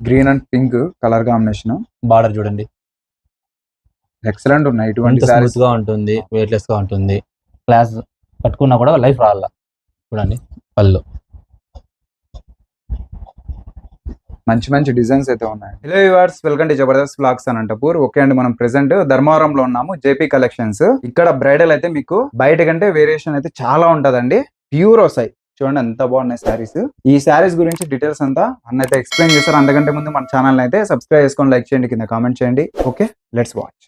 Green and pink colour combination. Border చూడండి. Excellent ఉన్నాయి. ఇటువంటి సారీస్గా ఉంటుంది వెయిట్లెస్గా ఉంటుంది. క్లాస్ కట్టుకున్నా కూడా లైఫ్ రావాల చూడండి పళ్ళు. మంచి మంచి డిజైన్స్ అయితే ఉన్నాయి. Hello viewers welcome to Jabardast blogs Anantapur okay అండి మనం ప్రెసెంట్ ధర్మవరంలో ఉన్నాము జేపీ కలెక్షన్స్ ఇక్కడ బ్రైడల్ అయితే మీకు బయట కంటే వేరియేషన్ అయితే చాలా ఉంటదండి. ప్యూర్ వస్తాయి. చూడండి ఎంత బాగున్నాయి శారీస్. ఈ శారీస్ గురించి డీటెయిల్స్ అంతా అన్న అయితే ఎక్స్ప్లెయిన్ చేస్తారు అంతకంటే ముందు మన ఛానల్ అయితే సబ్స్క్రైబ్ చేసుకొని లైక్ చేయండి కింద కామెంట్ చేయండి. Okay let's watch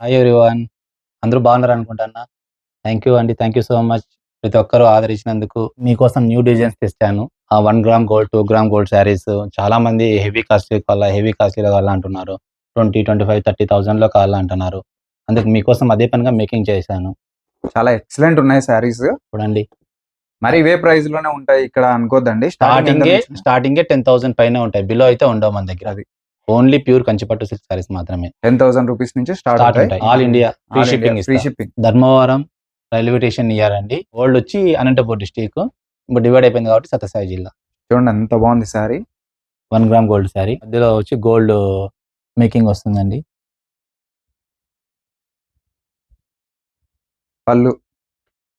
hi everyone అందరూ బాగున్నారు అనుకుంటున్నా థ్యాంక్ యూ అండి. థ్యాంక్ యూ సో మచ్ ప్రతి ఒక్కరూ ఆదరించినందుకు మీకోసం న్యూ డిజైన్స్ తెచ్చాను. ఆ one gram gold two gram gold saris. చాలా మంది హెవీ కాస్ట్లీ కావాలా హెవీ కాస్ట్లీ కావాలా అంటున్నారు. ట్వంటీ ట్వంటీ ఫైవ్ థర్టీ థౌసండ్లో కావాలా అంటున్నారు. అందుకు మీకోసం అదే పనిగా మేకింగ్ చేశాను. చాలా ఎక్సలెంట్ ఉన్నాయి శారీస్. చూడండి. మరి ఇవే ప్రైస్లోనే ఉంటాయి ఇక్కడ అనుకోద్దండి. స్టార్టింగ్ స్టార్టింగ్ పైన థౌసండ్ పైన ఉంటాయి. బిలో అయితే ఉండవు మన దగ్గర. అది. ఓన్లీ ప్యూర్ కంచిపట్టు సిల్క్ శారీస్ మాత్రమే. టెన్ థౌసండ్ రూపీస్ నుంచి స్టార్ట్ ఉంటాయి. All India free shipping free shipping Dharmavaram railway station near అండి. ఓల్డ్ వచ్చి అనంతపూర్ డిస్టిక్ ఇప్పుడు డివైడ్ అయిపోయింది కాబట్టి సత్యసాయి జిల్లా. చూడండి ఎంత బాగుంది sari. One gram gold sari. మధ్యలో వచ్చి గోల్డ్ మేకింగ్ వస్తుందండి. పళ్ళు.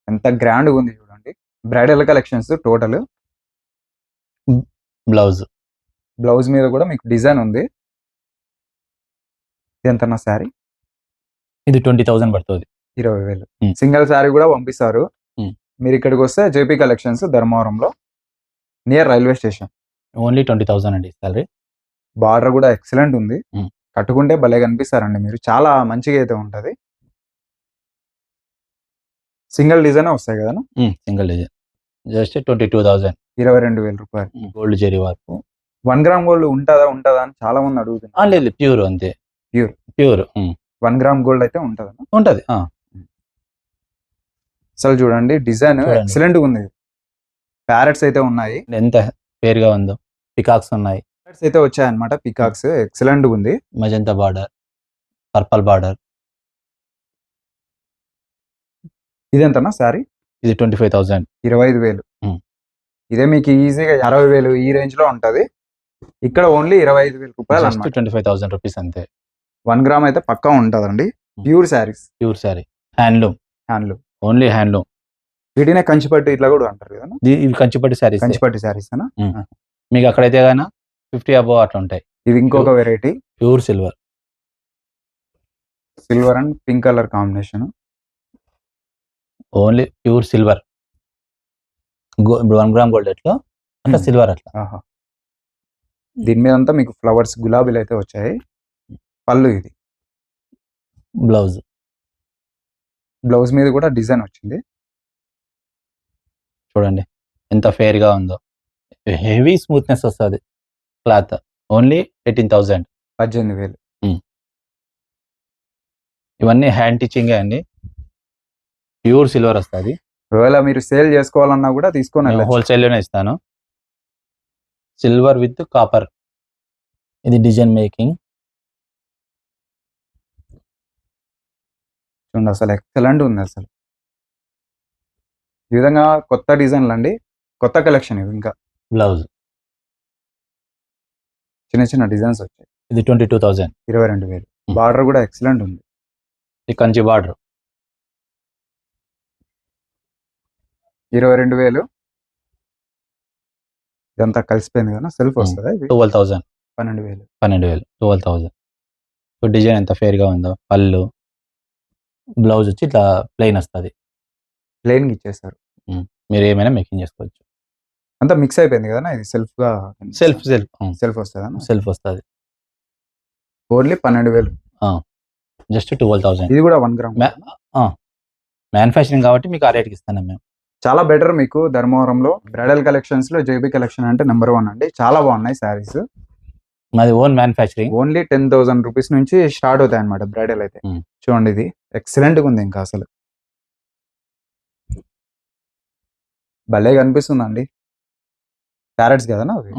ఎంత గ్రాండ్ ఉంది చూడండి. Bridal collections total. Blouse. Blouse మీద కూడా మీకు డిజైన్ ఉంది. ఎంత నా శారీ? ఇది ట్వంటీ థౌసండ్ పడుతుంది. ఇరవై వేలు. సింగిల్ శారీ కూడా పంపిస్తారు. మీరు ఇక్కడికి వస్తే జేపీ కలెక్షన్స్ ధర్మవరంలో near railway station. Only twenty thousand అండి సాలరీ. బార్డర్ కూడా ఎక్సలెంట్ ఉంది. కట్టుకుంటే భలే కనిపిస్తారండి మీరు. చాలా మంచిగా అయితే ఉంటది. సింగిల్ డిజైన్ వస్తాయి కదా single design. Just twenty two thousand. ఇరవై రెండు వేల రూపాయలు. Gold zari work. One gram gold ఉంటుందా ఉంటుందా అని చాలా మంది అడుగుతున్నారు. లేదు ప్యూర్ అంతే. Pure. Pure one gram gold అయితే ఉంటుందా? ఉంటది అసలు చూడండి డిజైన్. ఎక్సలెంట్ ఉంది. ప్యారెట్స్ అయితే ఉన్నాయి. ఎంత ఫేర్గా ఉందో పికాక్స్ ఉన్నాయి. ప్యారెట్స్ అయితే వచ్చాయి అనమాట పికాక్స్ ఎక్సలెంట్ ఉంది మజంతా బార్డర్ పర్పల్ బార్డర్ ఇది ఎంతనా సారీ ఇది ట్వంటీ ఫైవ్ థౌసండ్ ఇరవై ఐదు వేలు. Hmm. ఇదే మీకు ఈజీగా అరవై వేలు ఈ రేంజ్లో ఉంటది. ఇక్కడ ఓన్లీ ఇరవై ఐదు వేల రూపాయలు ట్వంటీ ఫైవ్ థౌసండ్ రూపీస్ అంతే. వన్ గ్రామ్ అయితే పక్కా ఉంటదండి. Pure saris. Pure sari. Handloom handloom only handloom వీటినే కంచిపట్టు ఇట్లా కూడా అంటారు కదా ఇవి కంచిపట్టు శారీస్. కంచిపట్టు శారీస్ అనా మీకు అక్కడైతే గాన? ఫిఫ్టీ అబోవ్ అట్లా ఉంటాయి ఇది ఇంకొక variety. Pure silver. Silver and pink colour combination. Only pure silver. ఇప్పుడు వన్ గ్రామ్ గోల్డ్ ఎట్లా అట్లా Hmm. సిల్వర్ అట్లా. దీని మీద అంతా మీకు ఫ్లవర్స్ గులాబీలు అయితే వచ్చాయి. పళ్ళు ఇది. బ్లౌజ్. బ్లౌజ్ మీద కూడా డిజైన్ వచ్చింది. చూడండి. ఎంత ఫేర్గా ఉందో. హెవీ స్మూత్నెస్ వస్తుంది. క్లాత్. Only eighteen thousand. పద్దెనిమిది వేలు. ఇవన్నీ హ్యాండ్ టీచింగే అండి. ప్యూర్ సిల్వర్ వస్తుంది. ఒకవేళ మీరు సేల్ చేసుకోవాలన్నా కూడా తీసుకొని వెళ్ళచ్చు. హోల్సేల్లోనే ఇస్తాను. Silver with copper. ఇది డిజైన్ మేకింగ్. చూడండి అసలు ఎక్సలెంట్ ఉంది అసలు. ఈ విధంగా కొత్త డిజైన్లు అండి కొత్త కలెక్షన్ ఇవి ఇంకా. బ్లౌజ్. చిన్న చిన్న డిజైన్స్ వచ్చాయి. ఇది ట్వంటీ టూ థౌసండ్ ఇరవై రెండు వేలు. బార్డర్ కూడా ఎక్సలెంట్ ఉంది. ఇది కంచి బార్డర్. ఇరవై రెండు వేలు. ఇదంతా కలిసిపోయింది కదా సెల్ఫ్. వస్తుందా ఇది? ట్వెల్వ్ థౌసండ్ పన్నెండు వేలు. పన్నెండు వేలు. ట్వెల్వ్ థౌసండ్ ఇప్పుడు డిజైన్ ఎంత fair గా ఉందో పళ్ళు బ్లౌజ్ వచ్చి ఇట్లా ప్లెయిన్ వస్తుంది. ప్లెయిన్ ఇచ్చేస్తారు. మీరు ఏమైనా మేకింగ్ చేసుకోవచ్చు. అంతా మిక్స్ అయిపోయింది కదా ఇది? సెల్ఫ్గా సెల్ఫ్ సెల్ఫ్ సెల్ఫ్ వస్తుందా సెల్ఫ్ వస్తుంది. ఓన్లీ పన్నెండు వేలు. జస్ట్ ట్వెల్వ్ థౌసండ్ ఇది కూడా వన్ గ్రామ్ మ్యానుఫ్యాక్చరింగ్ కాబట్టి మీకు ఆ రేట్కి ఇస్తాను మేము. చాలా బెటర్ మీకు ధర్మవరంలో. బ్రైడల్ కలెక్షన్స్లో జేబీ కలెక్షన్ అంటే నెంబర్ వన్ అండి. చాలా బాగున్నాయి శారీస్ మాది own manufacturing only ten thousand rupees నుంచి స్టార్ట్ అవుతాయి అనమాట బ్రైడల్ అయితే. Hmm. చూడండి ఇది. ఎక్సలెంట్గా ఉంది ఇంకా అసలు. భలే కనిపిస్తుందండి. ప్యారెట్స్ కదా అవి.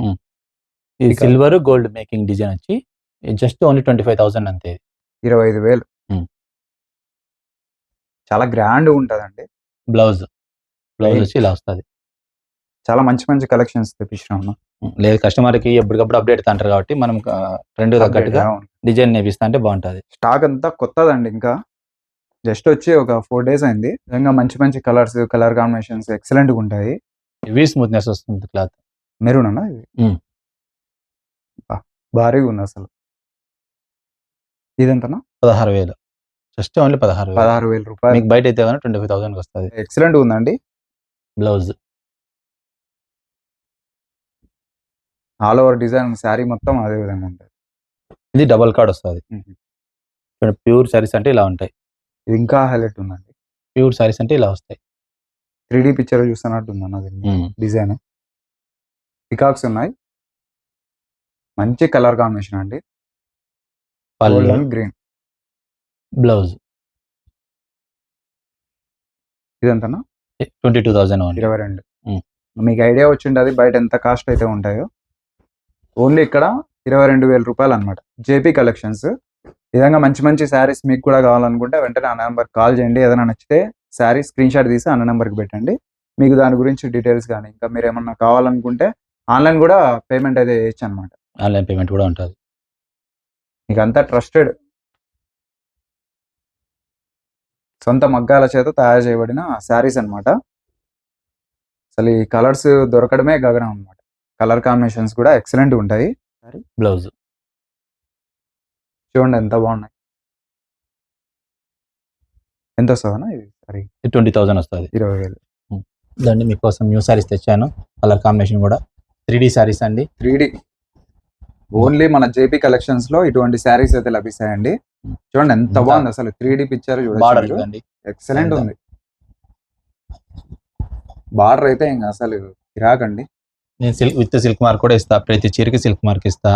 ఇది సిల్వర్ గోల్డ్ మేకింగ్ డిజైన్ వచ్చి just only twenty five thousand అంతే. ఇరవై ఐదు వేలు. చాలా గ్రాండ్ ఉంటదండి. బ్లౌజ్. బ్లౌజ్. వచ్చి ఇలా వస్తుంది. చాలా మంచి మంచి కలెక్షన్స్ తెప్పించినాం లేదు కస్టమర్కి ఎప్పటికప్పుడు అప్డేట్ అంటారు కాబట్టి మనం ట్రెండ్ తగ్గట్టుగా డిజైన్ నేపిస్తా అంటే బాగుంటది. స్టాక్ అంతా కొత్తదండి ఇంకా. జస్ట్ వచ్చి ఒక ఫోర్ డేస్ అయింది. నిజంగా మంచి మంచి కలర్స్ కలర్ కాంబినేషన్స్ ఎక్సలెంట్గా ఉంటాయి. హెవీ స్మూత్నెస్ వస్తుంది క్లాత్. మెరూన్ అన్న భారీగా ఉంది అసలు. ఇదంతనా పదహారు వేలు. జస్ట్ ఓన్లీ పదహారు పదహారు వేల రూపాయలు. మీకు బయట అయితే ట్వంటీ ఫైవ్ థౌసండ్ వస్తుంది. ఎక్సలెంట్ ఉందండి. Blouse. All over design sari మొత్తం అదే విధంగా ఉంటుంది. ఇది డబల్ కార్డ్ వస్తుంది. ప్యూర్ సారీస్ అంటే ఇలా ఉంటాయి. ఇది ఇంకా హైలైట్ ఉందండి. ప్యూర్ సారీస్ అంటే ఇలా వస్తాయి. త్రీ డి పిక్చర్ చూస్తున్నట్టు ఉంది అన్నది డిజైన్. పికాక్స్ ఉన్నాయి. మంచి కలర్ కాంబినేషన్ అండి. పళ్ళు. గ్రీన్. బ్లౌజ్. ఇదంతనా? ట్వంటీ టూ థౌసండ్ ఇరవై రెండు. మీకు ఐడియా వచ్చిండది బయట ఎంత కాస్ట్ అయితే ఉంటాయో. ఓన్లీ ఇక్కడ ఇరవై రెండు వేల రూపాయలు అనమాట జేపీ కలెక్షన్స్. విధంగా మంచి మంచి శారీస్ మీకు కూడా కావాలనుకుంటే వెంటనే ఆ నెంబర్ కాల్ చేయండి. ఏదైనా నచ్చితే శారీ స్క్రీన్ షాట్ తీసి అన్న నెంబర్కి పెట్టండి. మీకు దాని గురించి డీటెయిల్స్ కానీ ఇంకా మీరు ఏమన్నా కావాలనుకుంటే ఆన్లైన్ కూడా పేమెంట్ అయితే చేయొచ్చు అనమాట ఆన్లైన్ పేమెంట్ కూడా ఉంటుంది. మీకు అంతా ట్రస్టెడ్. సొంత మగ్గాల చేత తయారు చేయబడిన శారీస్ అన్నమాట. అసలు ఈ కలర్స్ దొరకడమే గగనం అన్నమాట. కలర్ కాంబినేషన్స్ కూడా ఎక్సలెంట్ ఉంటాయి. బ్లౌజ్. చూడండి ఎంత బాగున్నాయి. ఎంత వస్తుందన్నా ఇది? సరే ట్వంటీ థౌసండ్ వస్తుంది. ఇరవై వేలు. దాన్ని మీకోసం న్యూ సారీస్ తెచ్చాను. కలర్ కాంబినేషన్ కూడా. త్రీ డి సారీస్ అండి. త్రీ డి ఓన్లీ మన జేపీ కలెక్షన్స్లో ఇటువంటి శారీస్ అయితే లభిస్తాయండి. చూడండి ఎంత బాగుంది అసలు త్రీ డి పిక్చర్ బార్డర్ చూడండి ఎక్సలెంట్? ఉంది. బార్డర్ అయితే ఇంకా అసలు కిరాకండి నేను సిల్క్ విత్ సిల్క్ మార్క్ కూడా ఇస్తా ప్రతి చీరకి సిల్క్ మార్క్ ఇస్తా.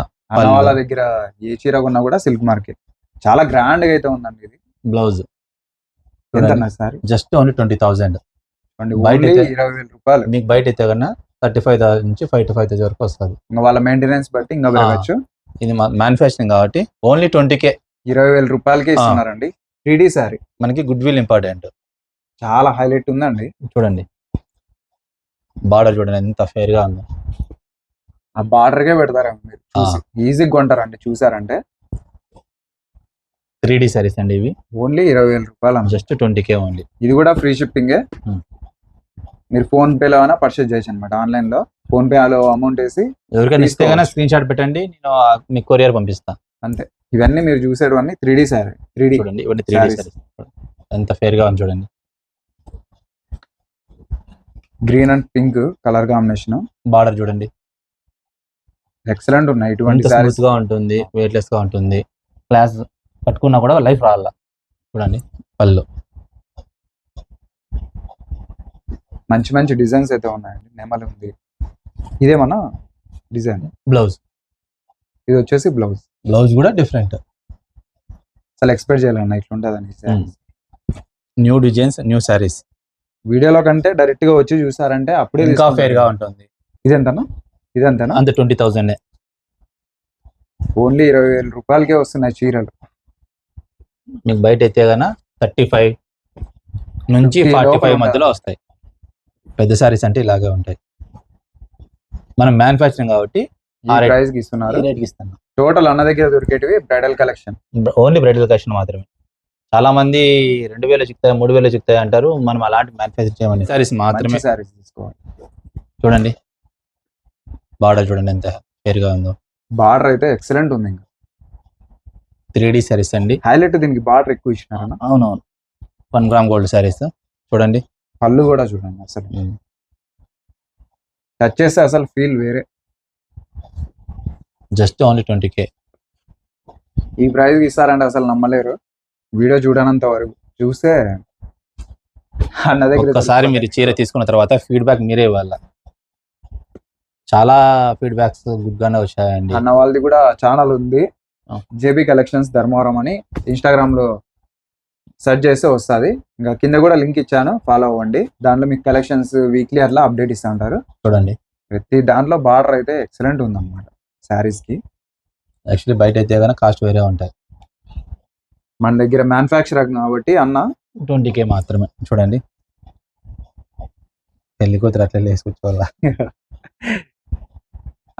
వాళ్ళ దగ్గర ఏ చీర కొన్నా కూడా సిల్క్ మార్కెట్ చాలా గ్రాండ్గా అయితే ఉందండి ఇది. బ్లౌజ్. ఎంత sari? Just only twenty thousand బయట ఇరవై వేల రూపాయలు. మీకు బయట అయితే కన్నా థర్టీ ఫైవ్ థౌసండ్ నుంచి ఫైవ్ టు ఫైవ్ థౌసండ్ వరకు వస్తుంది. ఇంకా వాళ్ళ మెయింటెనెన్స్ బట్టి ఇంకా పెరగచ్చు. ఇది మ్యానుఫ్యాక్చరింగ్ కాబట్టి ఓన్లీ ట్వంటీకే ఇరవై వేల రూపాయలకి ఇస్తున్నారండి. Three D sari. మనకి గుడ్ విల్ ఇంపార్టెంట్ చాలా హైలైట్ ఉందండి. చూడండి. బార్డర్ చూడండి ఎంత ఫేర్గా ఉందో. ఆ బార్డర్ కే పెడతారేమో మీరు ఈజీగా కొంటారండి చూసారంటే. త్రీ డి సారీస్ అండి ఇవి. ఓన్లీ ఇరవై వేల రూపాయలు. జస్ట్ ట్వంటీకే ఓన్లీ ఇది కూడా ఫ్రీ షిప్పింగే. మీరు ఫోన్ పేలో అయినా పర్చేజ్ చేయొచ్చు అనమాట ఆన్లైన్లో ఫోన్ పే లో అమౌంట్ వేసి ఎవరికైనా ఇస్తే కన్నా. స్క్రీన్ షాట్ పెట్టండి నేను మీకు కొరియర్ పంపిస్తా. అంతే. ఇవన్నీ మీరు చూసేటివన్నీ three D sari. Three D చూడండి ఇవన్నీ త్రీ డి ఎంత ఫేర్గా ఉంది చూడండి. Green and pink colour combination border చూడండి. ఎక్సలెంట్ ఉన్నాయి. ఇటువంటి సారీస్గా ఉంటుంది వెయిట్ లెస్గా ఉంటుంది. క్లాస్ కట్టుకున్నా కూడా లైఫ్ రావాల? చూడండి పళ్ళు. మంచి మంచి డిజైన్స్ అయితే ఉన్నాయండి. నెమలి ఉంది. ఇదేమన్నా డిజైన్. బ్లౌజ్. ఇది వచ్చేసి బ్లౌజ్. బ్లౌజ్ కూడా డిఫరెంట్. అసలు ఎక్స్పెక్ట్ చేయాలన్న ఇట్లా ఉంటుందని న్యూ డిజైన్స్ న్యూ సారీస్ వీడియోలో కంటే డైరెక్ట్గా వచ్చి చూసారంటే అప్పుడే ఇంకా. ఫేర్గా ఉంటుంది. ఇదెంతనా? ఇదంతనా? అంత ట్వంటీ థౌసండ్ ఓన్లీ ఇరవై వేల రూపాయలకే వస్తున్నాయి చీరలు. మీకు బయట అయితే గన థర్టీ ఫైవ్ నుంచి 50 ఫార్టీ ఫైవ్. మధ్యలో వస్తాయి. పెద్ద సారీస్ అంటే ఇలాగే ఉంటాయి. మనం మ్యానుఫ్యాక్చరింగ్ కాబట్టి ఈ ఆ rate- ప్రైస్కి ఇస్తున్నారు. ఈ రేట్కి ఇస్తాను టోటల్ అన్న దగ్గర దొరికేటివి bridal collection only bridal collection మాత్రమే. చాలా మంది రెండు వేలు చిక్తాయి మూడు వేలు చిక్తాయి అంటారు. మనం అలాంటి మ్యానుఫ్యాక్చర్ చేయమని. సారీస్ మాత్రమే. సారీస్ తీసుకోవాలి. చూడండి. బార్డర్ చూడండి ఎంత ఫేర్గా ఉందో. బార్డర్ అయితే ఎక్సలెంట్ ఉంది ఇంకా. త్రీ డి సారీస్ అండి. హైలైట్ దీనికి బార్డర్ ఎక్కువ ఇచ్చినారన్న. అవునవును. వన్ గ్రామ్ గోల్డ్ సారీస్ చూడండి. పళ్ళు కూడా చూడండి అసలు. టచ్ చేస్తే అసలు ఫీల్ వేరే. జస్ట్ ఓన్లీ ట్వంటీ కే ఈ ప్రైస్ ఇస్తారంటే అసలు నమ్మలేరు. వీడియో చూడనంత వరకు. చూస్తే అన్న దగ్గర ఒక్కసారి మీరు చీర తీసుకున్న తర్వాత ఫీడ్బ్యాక్ మీరే ఇవ్వాలి. చాలా ఫీడ్బ్యాక్స్ గుడ్ గానే వచ్చాయండి. అన్న వాళ్ళది కూడా ఛానల్ ఉంది. జేబీ కలెక్షన్స్ ధర్మవరం అని ఇన్స్టాగ్రామ్లో సెర్చ్ చేస్తే వస్తుంది. ఇంకా కింద కూడా లింక్ ఇచ్చాను ఫాలో అవ్వండి. దాంట్లో మీకు కలెక్షన్స్ వీక్లీ అట్లా అప్డేట్ ఇస్తూ ఉంటారు. చూడండి. ప్రతి దాంట్లో బార్డర్ అయితే ఎక్సలెంట్ ఉందన్నమాట శారీస్కి. యాక్చువల్లీ బయట అయితే కనుక కాస్ట్ వేరే ఉంటాయి. మన దగ్గర మ్యానుఫ్యాక్చర్ కాబట్టి అన్న ట్వంటీ కే మాత్రమే. చూడండి. పెళ్ళి కూతురు అట్లా లేసి కూర్చోవాలా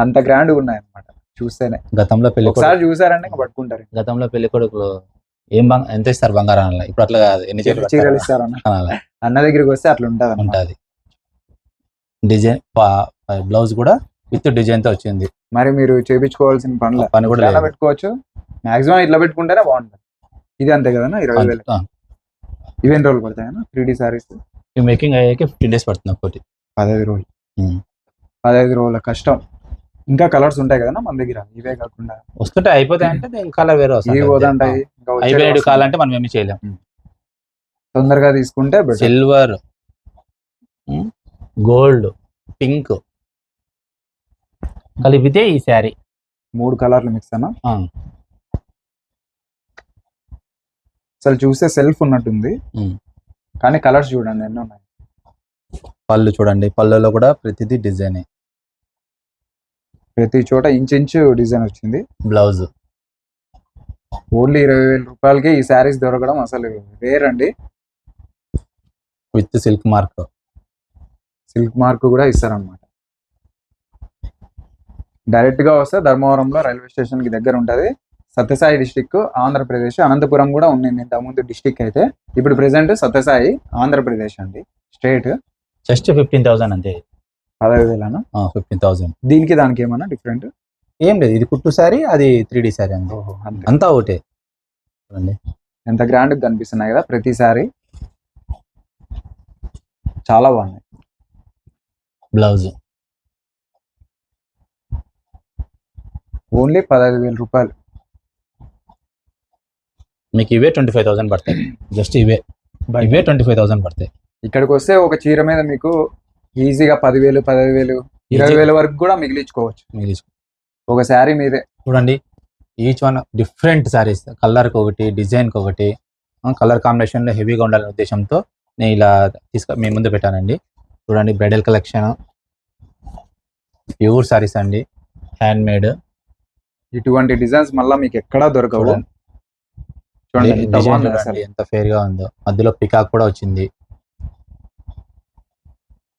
అంత గ్రాండ్ ఉన్నాయి అనమాట చూస్తేనే. గతంలో పెళ్ళి ఒకసారి చూసారంటే ఇంకా పట్టుకుంటారు. గతంలో పెళ్ళి కొడుకులు ఏం బంగ ఎంత ఇస్తారు బంగారం అలా ఇప్పుడు అట్లా కాదు. ఎన్ని చీరలు అలా అన్న దగ్గరికి వస్తే అట్లా ఉంటది. ఉంటుంది డిజైన్ బ్లౌజ్ కూడా విత్ డిజైన్తో వచ్చింది. మరి మీరు చేపించుకోవాల్సిన పనులు పని కూడా ఎలా పెట్టుకోవచ్చు? మాక్సిమం ఇట్లా పెట్టుకుంటేనే బాగుంటుంది. ఇది అంతే కదా ఇరవై వేలు ఇవి ఎన్ని రోజులు పడతాయన్నా? Three D saris? ఈ మేకింగ్ అయ్యాక ఫిఫ్టీన్ డేస్ పడుతుంది ఒకటి పదహైదు రోజులు. పదహైదు రోజుల కష్టం. ఇంకా కలర్స్ ఉంటాయి కదా మన దగ్గర? ఇవే కాకుండా. వస్తుంటే అయిపోతాయి అంటే కలర్ వేరే ఇవి వస్తుంది పోదంటాయి ఇంకా వస్తాయి. కావాలంటే మనం ఏమి చేయలేం. తొందరగా తీసుకుంటే. సిల్వర్ గోల్డ్ పింక్ కలిపితే ఈ శారీ. మూడు కలర్లు మిక్స్ అన్న? అసలు చూస్తే సెల్ఫ్ ఉన్నట్టుంది. కానీ కలర్స్ చూడండి ఎన్ని ఉన్నాయి? పళ్ళు చూడండి పళ్ళులో కూడా ప్రతిదీ డిజైన్ ప్రతి చోట ఇంచ్ ఇంచు డిజైన్ వచ్చింది. బ్లౌజ్ ఓన్లీ ఇరవై వేల రూపాయలకి ఈ శారీస్ దొరకడం అసలు రేర్ అండి with silk mark. Silk mark కూడా ఇస్తారనమాట డైరెక్ట్గా వస్తే ధర్మవరంలో రైల్వే స్టేషన్కి దగ్గర ఉంటది. సత్యసాయి డిస్టిక్ ఆంధ్రప్రదేశ్ అనంతపురం కూడా ఉంది ఇంతకుముందు డిస్టిక్ అయితే. ఇప్పుడు ప్రెసెంట్ సత్యసాయి ఆంధ్రప్రదేశ్ అండి. స్టేట్ జస్ట్ ఫిఫ్టీన్ థౌసండ్ అంతే. పదహైదు వేలనా? Fifteen thousand. దీనికి దానికి ఏమన్నా డిఫరెంట్? ఏం లేదు. ఇది కుట్టు శారీ అది త్రీ డి శారీ అంతే. అంతే ఒకటే. చూడండి. ఎంత గ్రాండ్ కనిపిస్తున్నాయి కదా ప్రతిసారి చాలా బాగున్నాయి. బ్లౌజ్. ఓన్లీ పదహైదు వేల రూపాయలు. మీకు ఇవే ట్వంటీ ఫైవ్ థౌసండ్ పడతాయి. జస్ట్ ఇవే. ఇవే ట్వంటీ ఫైవ్ థౌసండ్ పడతాయి. ఇక్కడికి వస్తే ఒక చీర మీద మీకు ఈజీగా పదివేలు పదహైదు వేలు ఇరవై వేల వరకు కూడా మిగిలించుకోవచ్చు. తీసుకో ఒక శారీ మీదే. చూడండి ఈచ్ వన్ డిఫరెంట్ శారీస్ కలర్కి ఒకటి డిజైన్కి ఒకటి కలర్ కాంబినేషన్లో హెవీగా ఉండాలనే ఉద్దేశంతో నేను ఇలా తీసుకు మీ ముందు పెట్టానండి. చూడండి బ్రైడల్ కలెక్షన్ ప్యూర్ శారీస్ అండి. హ్యాండ్ మేడ్ ఇటువంటి డిజైన్స్ మళ్ళీ మీకు ఎక్కడా దొరకవు. చూడండి. ఎంత బాగుంది అసలు. ఎంత ఫేర్గా ఉందో. మధ్యలో పికాక్ కూడా వచ్చింది.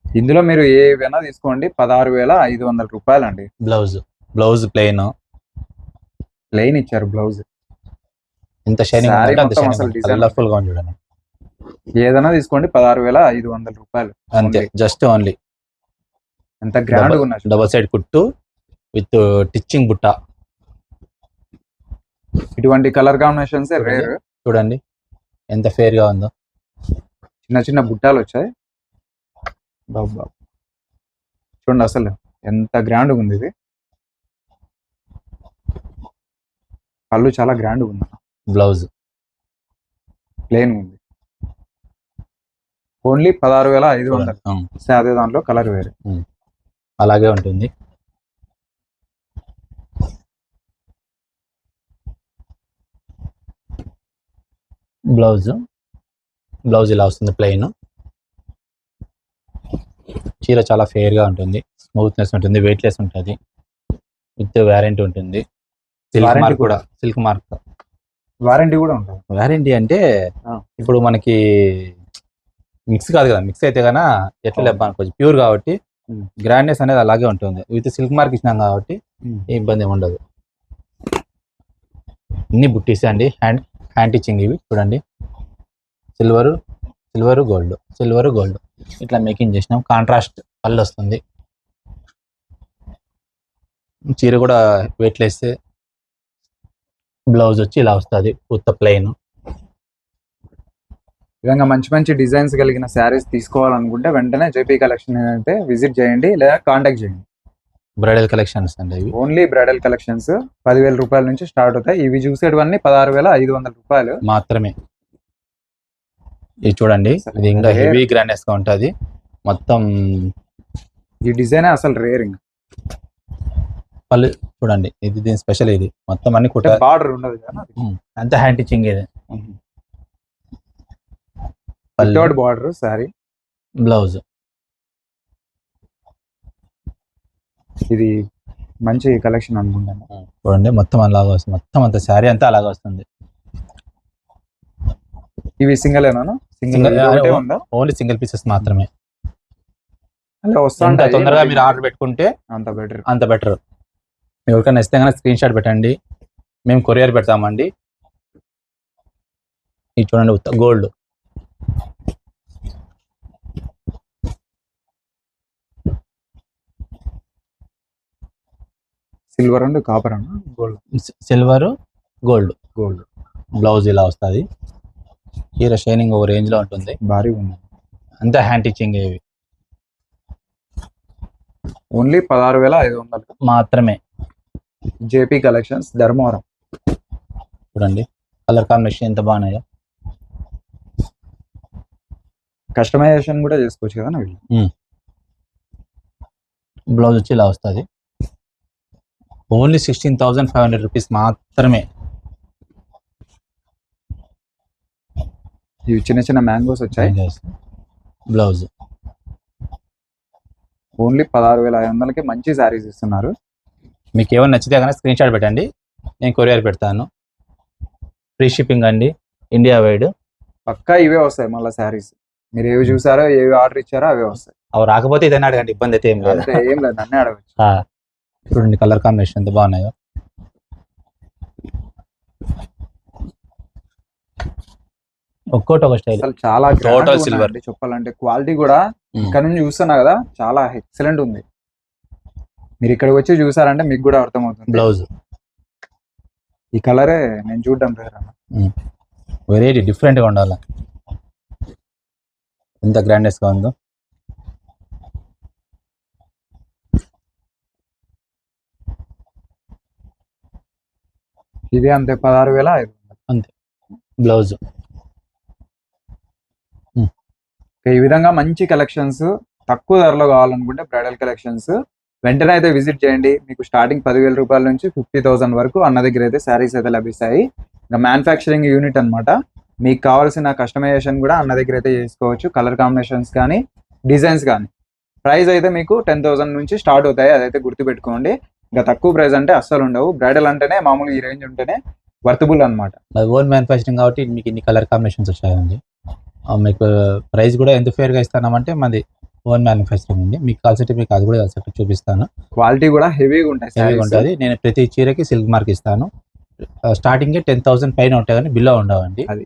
ఇందులో మీరు ఏవైనా తీసుకోండి పదహారు వేల ఐదు వందల రూపాయలు అండి బ్లౌజ్ బ్లౌజ్ ప్లెయిన్ ప్లెయిన్ ఇచ్చారు బ్లౌజ్ ఎంత షైనింగ్ మొత్తం అసలు design. కలర్ఫుల్గా ఉంది చూడండి. ఏదైనా తీసుకోండి పదహారు వేల ఐదు వందల రూపాయలు. అంతే Only. జస్ట్ ఓన్లీ ఎంత గ్రాండ్ ఉన్నా చూడండి. డబల్ సైడ్ కుట్టు విత్ టిచ్చింగ్ బుట్ట. ఇటువంటి కలర్ కాంబినేషన్స్ రేర్ చూడండి ఎంత ఫేర్గా ఉందో. చిన్న చిన్న బుట్టాలు వచ్చాయి. బాబు బాబు. చూడండి అసలు ఎంత గ్రాండ్ ఉంది ఇది. పళ్ళు చాలా గ్రాండ్ ఉంది బ్లౌజ్ ప్లేన్ ఉంది. ఓన్లీ పదహారు వేల ఐదు వందలు. అదే దాంట్లో కలర్ వేరే. అలాగే ఉంటుంది. బ్లౌజ్ బ్లౌజ్ ఇలా వస్తుంది ప్లెయిన్ చీర చాలా ఫేర్గా ఉంటుంది. స్మూత్నెస్ ఉంటుంది వెయిట్లెస్ ఉంటుంది. విత్ వ్యారంటీ ఉంటుంది. సిల్క్ మార్క్ కూడా. సిల్క్ మార్క్ వారంటీ కూడా ఉంటుంది. వ్యారంటీ అంటే. ఇప్పుడు మనకి మిక్స్ కాదు కదా. మిక్స్ అయితే కన్నా ఎట్లా. లేపా కొంచెం ప్యూర్ కాబట్టి. గ్రాండ్నెస్ అనేది అలాగే ఉంటుంది. విత్ సిల్క్ మార్క్ ఇచ్చినాం కాబట్టి ఏ ఇబ్బంది ఉండదు. ఇన్ని బుట్టీస్ అండి. హ్యాండ్ హ్యాండ్ టిచ్చింగ్ ఇవి. చూడండి. Silver silver gold silver gold ఇట్లా మేకింగ్ చేసినాం. కాంట్రాస్ట్ పళ్ళు వస్తుంది. చీర కూడా వెయిట్ వేస్తే బ్లౌజ్ వచ్చి ఇలా వస్తుంది ఉత్త ప్లెయిన్ విధంగా మంచి మంచి డిజైన్స్ కలిగిన శారీస్ తీసుకోవాలనుకుంటే వెంటనే జేపీ కలెక్షన్ అయితే విజిట్ చేయండి లేదా కాంటాక్ట్ చేయండి. బ్రైడల్ కలెక్షన్స్ అండి ఇవి. ఓన్లీ బ్రైడల్ కలెక్షన్స్ పదివేల రూపాయల నుంచి స్టార్ట్ అవుతాయి. ఇవి చూసేటివన్నీ పదహారు వేల ఐదు వందల రూపాయలు. మాత్రమే. ఇది చూడండి ఇది ఇంకా. హెవీ గ్రాండ్నెస్గా ఉంటుంది. మొత్తం ఈ డిజైన్ అసలు రేర్ ఇంకా. పళ్ళు చూడండి ఇది దీని స్పెషల్ ఇది. మొత్తం అన్ని కుట్ట బార్డర్ ఉండదు కదా? అంత హ్యాండ్ టిచ్చింగ్ ఇది. బార్డర్ సారీ బ్లౌజ్ ఇది మంచి కలెక్షన్ అనుకుంటాను చూడండి మొత్తం అలాగా వస్తుంది. మొత్తం అంత శారీ అంతా అలాగా వస్తుంది. ఇవి సింగిల్ ఏనా? సింగిల్ ఓన్లీ సింగిల్ పీసెస్ మాత్రమే. అలా వస్తా. తొందరగా మీరు ఆర్డర్ పెట్టుకుంటే అంత బెటర్ అంత బెటర్ ఎవరికైనా ఇస్తే కనుక స్క్రీన్ షాట్ పెట్టండి. మేము కొరియర్ పెడతామండి. ఇది చూడండి గోల్డ్ సిల్వర్ అండ్ కాపర్ అన్న gold silver gold gold blouse ఇలా వస్తుంది. చీర షైనింగ్ ఒక రేంజ్లో ఉంటుంది. భారీ ఉంది అంతా హ్యాండ్ టీచింగ్ ఇవి. ఓన్లీ పదహారు వేల ఐదు వందలు. మాత్రమే. JP collections Dharmavaram. చూడండి కలర్ కాంబినేషన్ ఎంత బాగున్నాయో. కస్టమైజేషన్ కూడా చేసుకోవచ్చు కదా వీళ్ళు. బ్లౌజ్ వచ్చి ఇలా వస్తుంది. Only sixteen thousand five hundred rupees మాత్రమే. ఇవి చిన్న చిన్న మ్యాంగోస్ వచ్చాయి. బ్లౌజ్. ఓన్లీ పదహారు వేల ఐదు వందలకి మంచి శారీస్ ఇస్తున్నారు. మీకు ఏమైనా నచ్చితే కనుక స్క్రీన్ షాట్ పెట్టండి. నేను కొరియర్ పెడతాను. ఫ్రీ షిప్పింగ్ అండి. ఇండియా వైడ్ పక్కా ఇవే వస్తాయి మళ్ళీ శారీస్. మీరు ఏవి చూసారో ఏవి ఆర్డర్ ఇచ్చారో అవే వస్తాయి. అవి రాకపోతే ఇదైనా అడగండి ఇబ్బంది అయితే ఏం లేదు. అంతే ఏం లేదు అన్నీ అడగచ్చు. ఆ, చూడండి కలర్ కాంబినేషన్ ఎంత బాగున్నాయో. ఒక్కోటి ఒక స్టైల్ అసలు చాలా Total silver. ఉన్నాయండి చెప్పాలంటే. క్వాలిటీ కూడా ఇక్కడ నుంచి చూస్తున్నా కదా చాలా ఎక్సలెంట్ ఉంది. మీరు ఇక్కడికి వచ్చి చూసారంటే మీకు కూడా అర్థమవుతుంది. బ్లౌజ్. ఈ కలరే నేను చూడడం రేర్ వెరైటీ డిఫరెంట్గా ఉండాలి. ఎంత గ్రాండెస్గా ఉందో. ఇది అంతే పదహారు వేల ఐదు వందలు. బ్లౌజ్ ఈ విధంగా మంచి కలెక్షన్స్ తక్కువ ధరలో కావాలనుకుంటే బ్రైడల్ కలెక్షన్స్ వెంటనే అయితే విజిట్ చేయండి. మీకు స్టార్టింగ్ పదివేల రూపాయల నుంచి ఫిఫ్టీ థౌసండ్ వరకు అన్న దగ్గర అయితే శారీస్ అయితే లభిస్తాయి. ఇంకా మ్యానుఫ్యాక్చరింగ్ యూనిట్ అన్నమాట. మీకు కావాల్సిన కస్టమైజేషన్ కూడా అన్న దగ్గర అయితే చేసుకోవచ్చు. కలర్ కాంబినేషన్స్ కానీ డిజైన్స్ కానీ. ప్రైస్ అయితే మీకు టెన్ థౌసండ్ నుంచి స్టార్ట్ అవుతాయి. అదైతే గుర్తుపెట్టుకోండి. ఇంకా తక్కువ ప్రైస్ అంటే అస్సలు ఉండవు. బ్రైడల్ అంటేనే మామూలు ఈ రేంజ్ ఉంటేనే వర్తబుల్ అనమాట ఓన్ మ్యానుఫ్యాక్చరింగ్ కాబట్టి మీకు ఇన్ని కలర్ కాంబినేషన్స్ వచ్చాయండి. మీకు ప్రైస్ కూడా ఎంత ఫేర్గా ఇస్తామంటే మాది ఓన్ మ్యానుఫ్యాక్చరింగ్ ఉంది మీకు కాల్సెట్ మీకు అది కూడా కాల్సెట్ చూపిస్తాను. క్వాలిటీ కూడా హెవీగా ఉంటాయి హెవీగా. ఉంటుంది. నేను ప్రతి చీరకి సిల్క్ మార్క్ ఇస్తాను. స్టార్టింగ్ టెన్ థౌసండ్ పైన ఉంటాయి కానీ బిలో ఉండవండి. అది.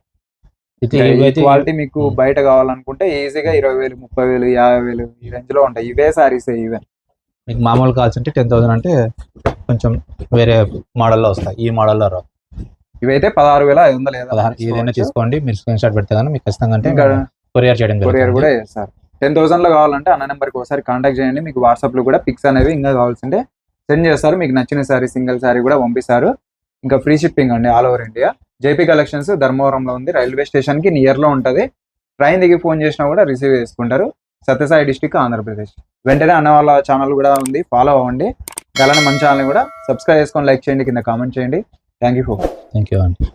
క్వాలిటీ మీకు. బయట కావాలనుకుంటే ఈజీగా ఇరవై వేలు ముప్పై వేలు యాభై వేలు ఈ రేంజ్లో ఉంటాయి. ఇవే సారీస్ ఈవెన్ మీకు మామూలు కావాల్సింటే టెన్ థౌసండ్ అంటే కొంచెం వేరే మోడల్లో వస్తాయి. ఈ మోడల్లో రావు. ఇవైతే పదహారు వేల ఐదు వందలు ఏదైనా తీసుకోండి. మీరు స్క్రీన్ షాట్ పెడితే కానీ మీకు ఖచ్చితంగా అంటే కొరియర్ చేయడం కొరియర్. కూడా చేస్తారు. టెన్ థౌసండ్లో కావాలంటే అన్న నెంబర్కి ఒకసారి కాంటాక్ట్ చేయండి. మీకు వాట్సాప్లో కూడా పిక్స్ అనేవి ఇంకా కావాల్సింటే సెండ్ చేస్తారు. మీకు నచ్చిన సారీ సింగిల్ సారీ కూడా పంపిస్తారు. ఇంకా ఫ్రీ షిప్పింగ్ అండి all over India. JP collections ధర్మవరంలో ఉంది. రైల్వే స్టేషన్కి నియర్లో ఉంటది. ట్రైన్ దిగి ఫోన్ చేసినా కూడా రిసీవ్ చేసుకుంటారు. సత్యసాయి డిస్టిక్ ఆంధ్రప్రదేశ్. వెంటనే అన్న వాళ్ళ ఛానల్ కూడా ఉంది. ఫాలో అవ్వండి. అలానే మన కూడా సబ్స్క్రైబ్ చేసుకొని లైక్ చేయండి. కింద కామెంట్ చేయండి. Thank you for thank you అండి.